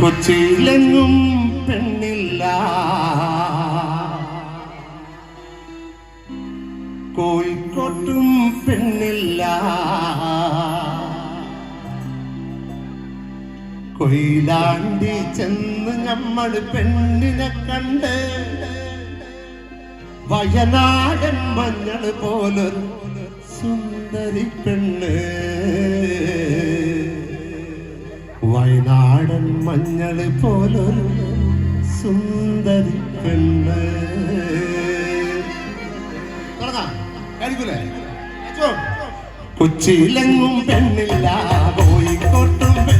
കൊച്ചിയിലെങ്ങും പെണ്ണില്ല. കോഴിക്കോട്ടും പെണ്ണില്ല. കൊയിലാണ്ടി ചെന്ന് നമ്മൾ പെണ്ണിനെ കണ്ട് വയനാടൻ മഞ്ഞൾ പോലൊരു സുന്ദരി പെണ്ണ്. നാടൻ മഞ്ഞൾ പോലൊരു സുന്ദരി പെണ്ണ്. കൊച്ചിയിലെങ്ങും പെണ്ണില്ല. കോഴിക്കോട്ടും പെണ്ണ്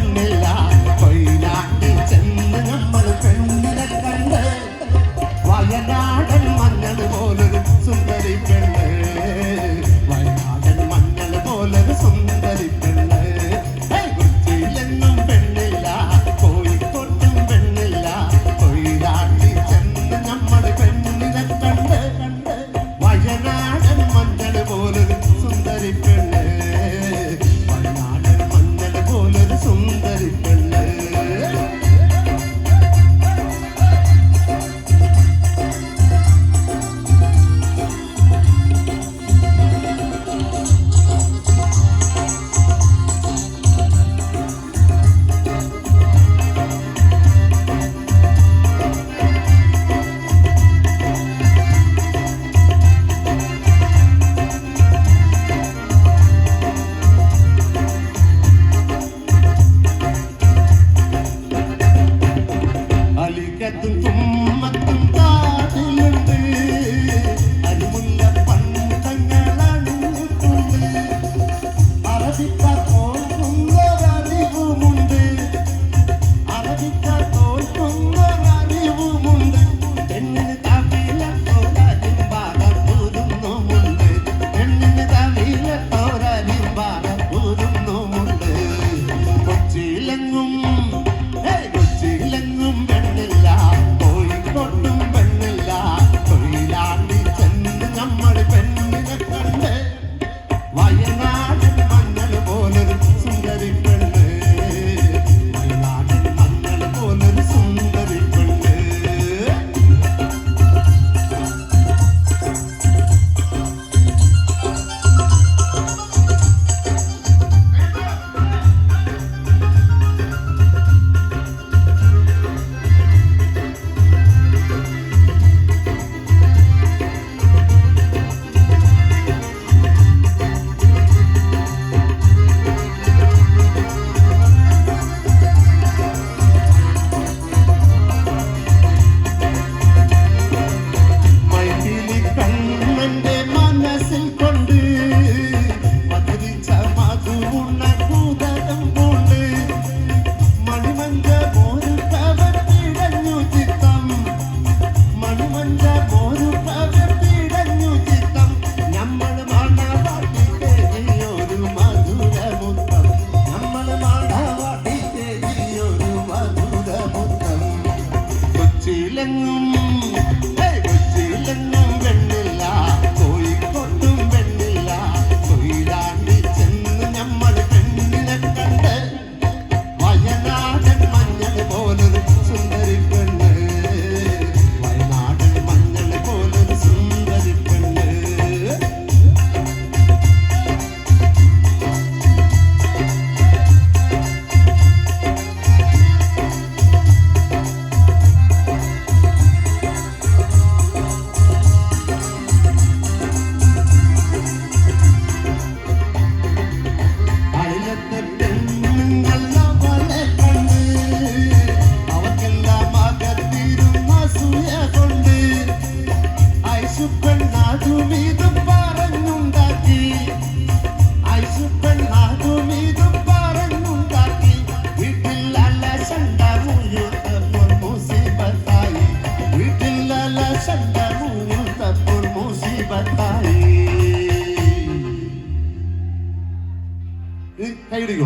കൈയിടുക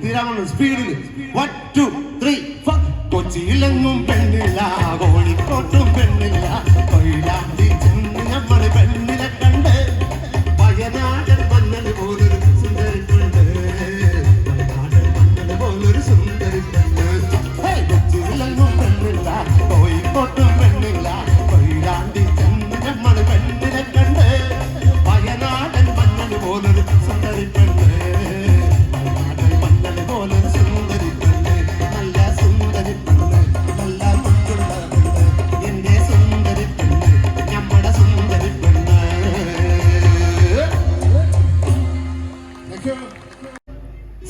തീരാമണ് സ്പീഡിൽ വൺ ടു ത്രീ കൊച്ചിയിലെങ്ങും പെണ്ണില്ല കോഴിക്കോട്ടും പെണ്ണില്ല കൊയിലാണ്ടി ചെന്ന ಮರ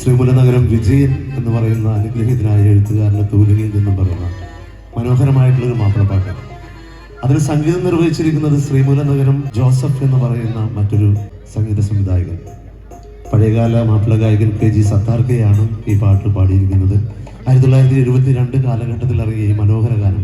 ശ്രീമൂലനഗരം വിജയൻ എന്ന് പറയുന്ന അനുഗ്രഹീതനായ എഴുത്തുകാരന്റെ തൂലികയിൽ നിന്നും പറയുന്ന മനോഹരമായിട്ടുള്ളൊരു മാപ്പിളപ്പാട്ട് അതിന് സംഗീതം നിർവഹിച്ചിരിക്കുന്നത് ശ്രീമൂലനഗരം ജോസഫ് എന്ന് പറയുന്ന മറ്റൊരു സംഗീത സംവിധായകൻ. പഴയകാല മാപ്പിള ഗായകൻ കെ ജി സത്താർക്കയാണ് ഈ പാട്ട് പാടിയിരിക്കുന്നത്. ആയിരത്തി തൊള്ളായിരത്തി എഴുപത്തി രണ്ട് കാലഘട്ടത്തിൽ ഇറങ്ങിയ ഈ മനോഹര ഗാനം